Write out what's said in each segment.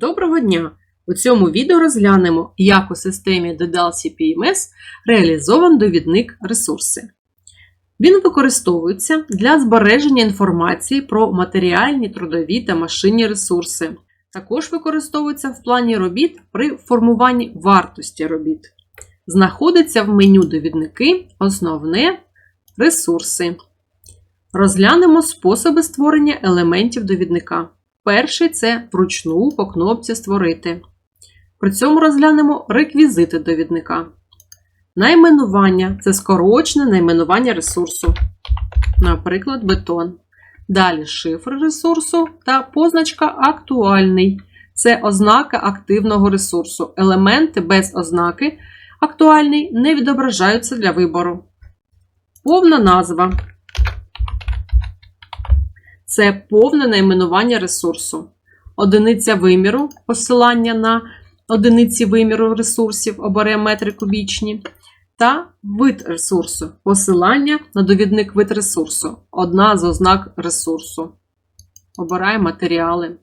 Доброго дня! У цьому відео розглянемо, як у системі Dedalsi PMS реалізован довідник ресурси. Він використовується для збереження інформації про матеріальні, трудові та машинні ресурси. Також використовується в плані робіт при формуванні вартості робіт. Знаходиться в меню довідники Основне ресурси. Розглянемо способи створення елементів довідника. Перший це вручну по кнопці Створити. При цьому розглянемо реквізити довідника. Найменування це скорочене найменування ресурсу, наприклад, бетон. Далі шифр ресурсу та позначка Актуальний це ознака активного ресурсу. Елементи без ознаки актуальний не відображаються для вибору. Повна назва це повне найменування ресурсу. Одиниця виміру посилання на одиниці виміру ресурсів обере метри кубічні. Та вид ресурсу посилання на довідник вид ресурсу. Одна з ознак ресурсу. Обирає матеріали.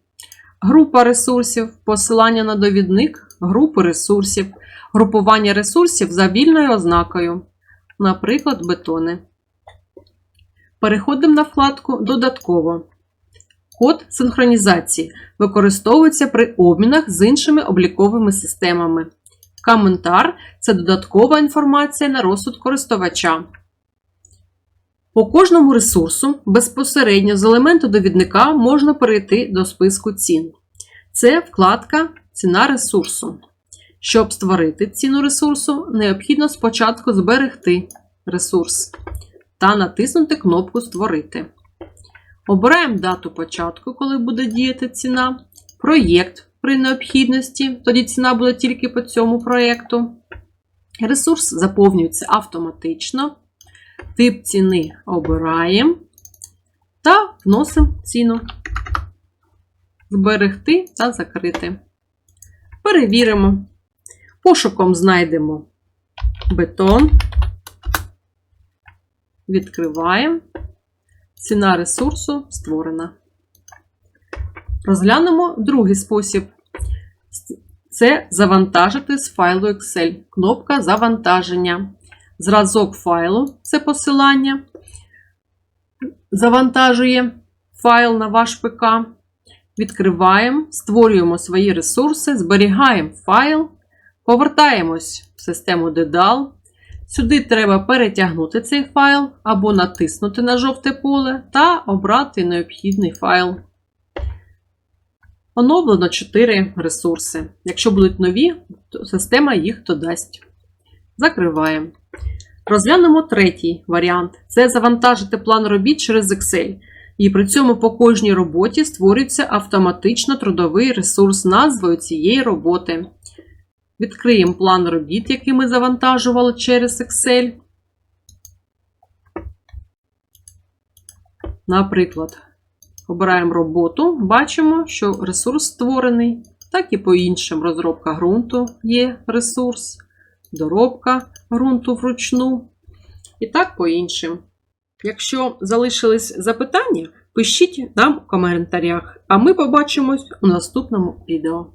Група ресурсів, посилання на довідник групи ресурсів, групування ресурсів за вільною ознакою, наприклад, бетони. Переходимо на вкладку Додатково. Код синхронізації використовується при обмінах з іншими обліковими системами. Коментар це додаткова інформація на розсуд користувача. По кожному ресурсу безпосередньо з елементу довідника можна перейти до списку цін. Це вкладка Ціна ресурсу. Щоб створити ціну ресурсу, необхідно спочатку зберегти ресурс та натиснути кнопку Створити. Обираємо дату початку, коли буде діяти ціна, проєкт при необхідності, тоді ціна буде тільки по цьому проєкту. Ресурс заповнюється автоматично. Тип ціни обираємо та вносимо ціну. Зберегти та закрити. Перевіримо. Пошуком знайдемо бетон. Відкриваємо. Ціна ресурсу створена. Розглянемо другий спосіб. Це завантажити з файлу Excel. Кнопка Завантаження. Зразок файлу це посилання. Завантажує файл на ваш ПК. Відкриваємо, створюємо свої ресурси, зберігаємо файл, повертаємось в систему Dedal. Сюди треба перетягнути цей файл або натиснути на жовте поле та обрати необхідний файл. Оновлено 4 ресурси. Якщо будуть нові, то система їх додасть. Закриваємо. Розглянемо третій варіант це завантажити план робіт через Excel. І при цьому по кожній роботі створюється автоматично трудовий ресурс назвою цієї роботи. Відкриємо план робіт, який ми завантажували через Excel. Наприклад, обираємо роботу, бачимо, що ресурс створений, так і по іншим розробка ґрунту є ресурс, доробка ґрунту вручну. І так по іншим. Якщо залишились запитання, пишіть нам у коментарях, а ми побачимось у наступному відео.